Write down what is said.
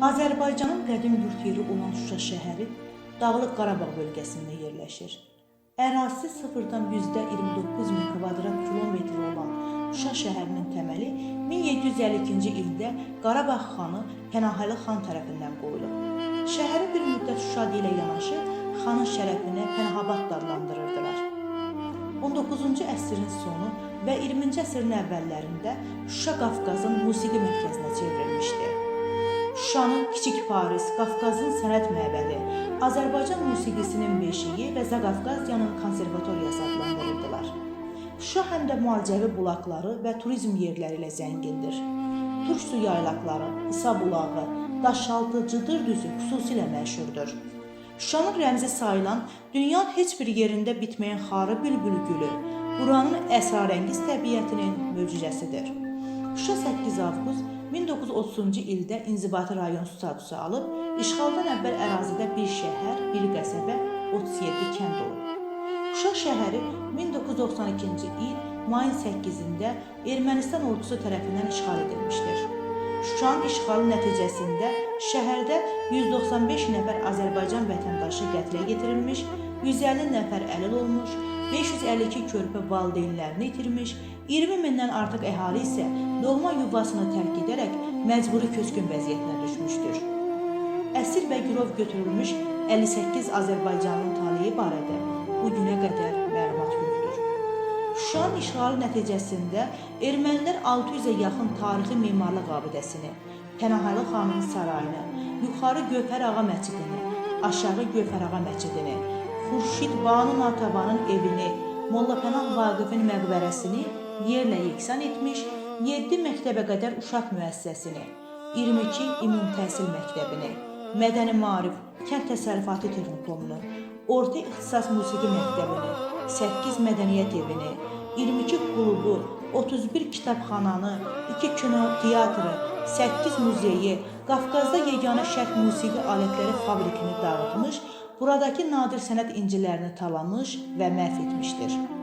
Azərbaycanın qədim yurt yeri olan Şuşa şəhəri Dağlıq Qarabağ bölgəsində yerləşir. Ərazisi 0-dan %29 min kvadrat kilometr olan Şuşa şəhərinin təməli 1752-ci ildə Qarabağ xanı Pənahəli xan tərəfindən qoyulub. Şəhəri bir müddət Şuşa ilə yanaşı xanın şərəfinə Pənahabad adlandırırdılar. 19-cu əsrin sonu və 20-ci əsrin əvvəllərində Şuşa Qafqazın musiqi çevrilmişdi. Şuşanın Kiçik Paris, Qafqazın sənət məbədi, Azərbaycan musiqisinin beşiyi və Zaqafqaziyanın konservatoriyası adlandırıldılar. Şuşa həm də müalicəvi bulaqları və turizm yerləri ilə zəngindir. Turş su yaylaqları, İsa bulağı, Daşaltı, Cıdır düzü xüsusilə məşhurdur. Şuşanın rəmzi sayılan dünyanın heç bir yerində bitməyən xarı bülbül gülü, buranın əsrarəngiz təbiətinin möcüzəsidir. Şuşa 8 avqust 1930-cu ildə inzibati rayon statusu alıb, işğaldan əvvəl ərazidə bir şəhər, bir qəsəbə, 37 kənd olub. Şuşa şəhəri 1992-ci il mayın 8-də Ermənistan ordusu tərəfindən işğal edilmişdir. Şuşanın işğalı nəticəsində şəhərdə 195 nəfər Azərbaycan vətəndaşı qətlə yetirilmiş, 150 nəfər əlil olmuş, 552 körpə valideynlərini itirmiş, 20 mindən artıq əhali isə doğma yuvasını tərk edərək məcburi köçkün vəziyyətinə düşmüşdür. Əsir və girov götürülmüş 58 Azərbaycanlı taleyi barədə bu günə qədər yoxdur. Şuşanın işğalı nəticəsində ermənilər 600-ə yaxın tarixi memarlıq abidəsini, Pənahəli xanın sarayını, yuxarı Gövhər ağa məscidini, aşağı Gövhər ağa məscidini, Xurşid Banu Natavanın evini, Molla Pənah Vaqifin məqbərəsini yerlə yeksan etmiş, 7 məktəbə qədər uşaq müəssisəsini, 22 ümumi təhsil məktəbini, Mədəni Maarif, Kənd Təsərrüfatı Texnikumunu, Orta İxtisas Musiqi Məktəbini, 8 Mədəniyyət Evini, 22 klubu, 31 kitabxananı, 2 kino teatrı, 8 muzeyi, Qafqazda yeganə şərq musiqi alətləri fabrikini dağıtmış, buradakı nadir sənət incilərini talamış və məhv etmişdir.